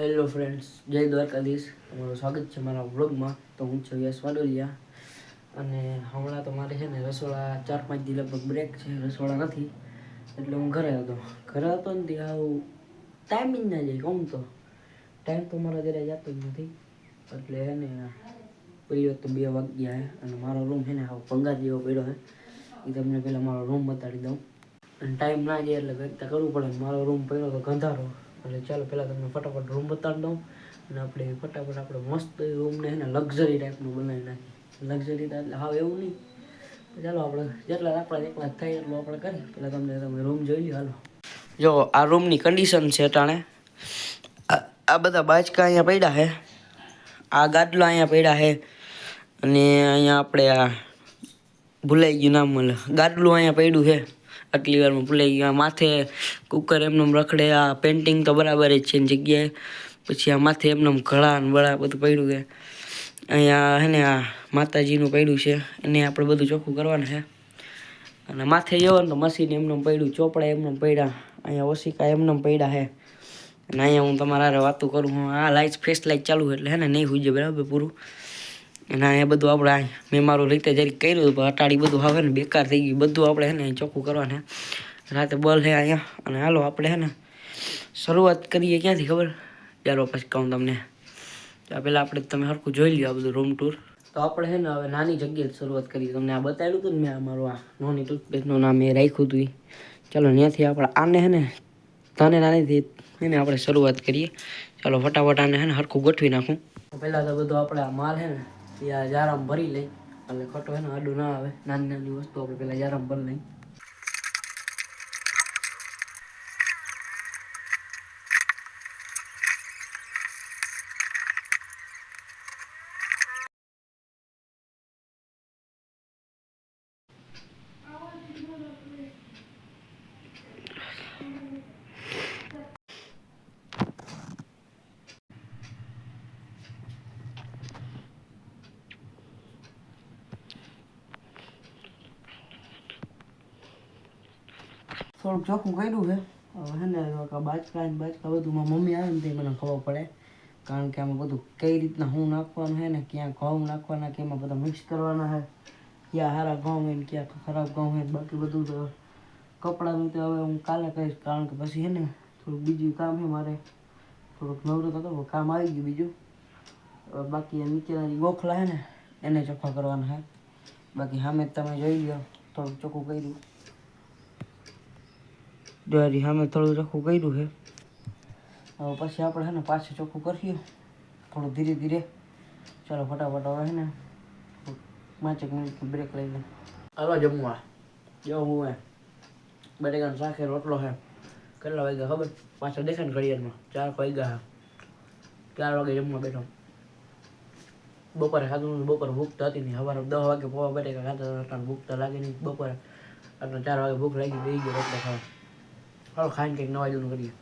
Hello friends જય દ્વારકાધીશ. તમારું સ્વાગત છે મારા વ્લોગમાં. તો હું છું યશ વાડોલિયા. અને હમણાં તો મારે છે ને રસોડા ચાર પાંચ દી લગભગ બ્રેક છે. રસોડા નથી. એટલે હું ઘરે હતો. ઘરે હતો ને ત્યાં આવું ટાઈમ જ ના જાય કોમ તો. ટાઈમ તો મારા ઘરે જતો જ નથી. એટલે હે ને પેલી તો બે વાગ્યા હે. અને મારો રૂમ છે ને આવો પંગા જેવો પડ્યો છે એ તમને પહેલાં મારો રૂમ બતાડી દઉં. અને ટાઈમ ના જાય એટલે કંઈક તો કરવું પડે. મારો રૂમ પડ્યો તો ગંધારો. એટલે ચાલો પહેલાં તમને ફટાફટ રૂમ બતાડી દઉં. અને આપણે ફટાફટ આપણે મસ્ત રૂમને છે ને લક્ઝરી ટાઈપનું બનાવી નાખીએ. લક્ઝરી એટલે હાવ એવું નહીં. ચાલો આપણે જેટલા આપણા એકલા થાય, એટલું આપણે કરીએ. પહેલાં તમને તમે રૂમ જોઈ લો હાલો. જો, આ રૂમની કન્ડિશન છે ટાણે. આ બધા બાચકા અહીંયા પડ્યા છે. આ ગાદલા અહીંયા પડ્યા છે. અને અહીંયા આપણે આ ભૂલાઈ ગયું નામ મળે ગાદલું અહીંયા પડ્યું છે. આટલી વારમાં ભૂલાઈ ગયું. માથે કુકર એમનેમ રખડે, આ પેન્ટિંગ તો બરાબર જ છે એની જગ્યાએ. પછી આ માથે એમને ઘડા ને બળા બધું પડ્યું છે. અહીંયા હે ને આ માતાજીનું પડ્યું છે. એને આપણે બધું ચોખ્ખું કરવાનું છે. અને માથે જવાનું ને તો મશીન એમનેમ પડ્યું, ચોપડા એમનેમ પડ્યા. અહીંયા ઓશિકા એમનેમ પડ્યા છે. અને અહીંયા હું તમારા વાતું કરું હું આ લાઇટ ફ્રેશ લાઇટ ચાલુ એટલે હે ને નહીં હુજે બરાબર પૂરું. અને આ બધું આપણે મેં મારું રીતે જરી કર્યું હતું અટાડી બધું હવે ને બેકાર થઈ ગયું. બધું આપણે હે ને ચોખ્ખું કરવાને રાતે બલ હે અહીંયા. અને હાલો આપણે હે ને શરૂઆત કરીએ ક્યાંથી ખબર? ચાલો પછી કહું તમને. પહેલાં આપણે તમે સરખું જોઈ લ્યો આ બધું રૂમ ટૂર તો આપણે હે ને હવે નાની જગ્યાએ શરૂઆત કરીએ તમને આ બતાવ્યું હતું ને મેં મારું આ નાની ટૂથપેસ્ટનું નામ એ રાખ્યું હતું ચાલો ત્યાંથી આપણે આને હે ને તને નાનીથી એને આપણે શરૂઆત કરીએ. ચાલો ફટાફટ આને હે ને સરખું ગોઠવી નાખું. પહેલાં તો બધું આપણે આ માલ હે ને આ જારામ ભરી લઈ. એટલે ખોટો એનો આડું ના આવે. નાની નાની વસ્તુ આપણે પહેલાં જારામ ભરી લઈ. થોડુંક ચોખ્ખું કર્યું છે. હવે હે ને આ બાચકા ને બાચકા બધું મારી મમ્મી આવે ને તે મને ખબર પડે. કારણ કે આમાં બધું કઈ રીતના શું નાખવાનું છે ને, ક્યાં ઘઉં નાખવાના, કે એમાં બધા મિક્સ કરવાના છે. ક્યાં સારા ઘઉં હોય ને ક્યાં ખરાબ ઘઉં હોય ને બાકી બધું તો કપડાનું તો હવે હું કાલે કહીશ, કારણ કે પછી છે ને થોડુંક બીજું કામ છે મારે. થોડુંક નવરો થતો પણ કામ આવી ગયું બીજું. હવે બાકી આ નીચેના જે ગોખલા છે ને, એને ચોખ્ખા કરવાના છે. બાકી સામે તમે જોઈ લો થોડુંક ચોખ્ખું કર્યું. ડરી સામે થોડું ચોખ્ખું કર્યું છે. હવે પછી આપણે છે ને પાછું ચોખ્ખું કરીએ. થોડું ધીરે ધીરે. ચાલો ફટાફટ હવે છે ને પાંચેક મિનિટની બ્રેક લઈ લે હલો જમવા. જો હું બટેકાનો શાકે રોટલો છે કેટલા વાગ્યા ખબર? પાછા દેખે ને ઘડિયાળમાં. ચાર વાગ્યા છે ચાર વાગે જમવા બેઠો. બપોરે ખાધું બપોરે ભૂખ તો હતી નહીં. સવારે દસ વાગે પોવા બટેકા ખાતા હતા ભૂખ તો લાગે નહીં. બપોરે એટલે ચાર વાગે ભૂખ લાગી દઈ ગયો રોટલો ખાવા. Para los no hay en Hungría.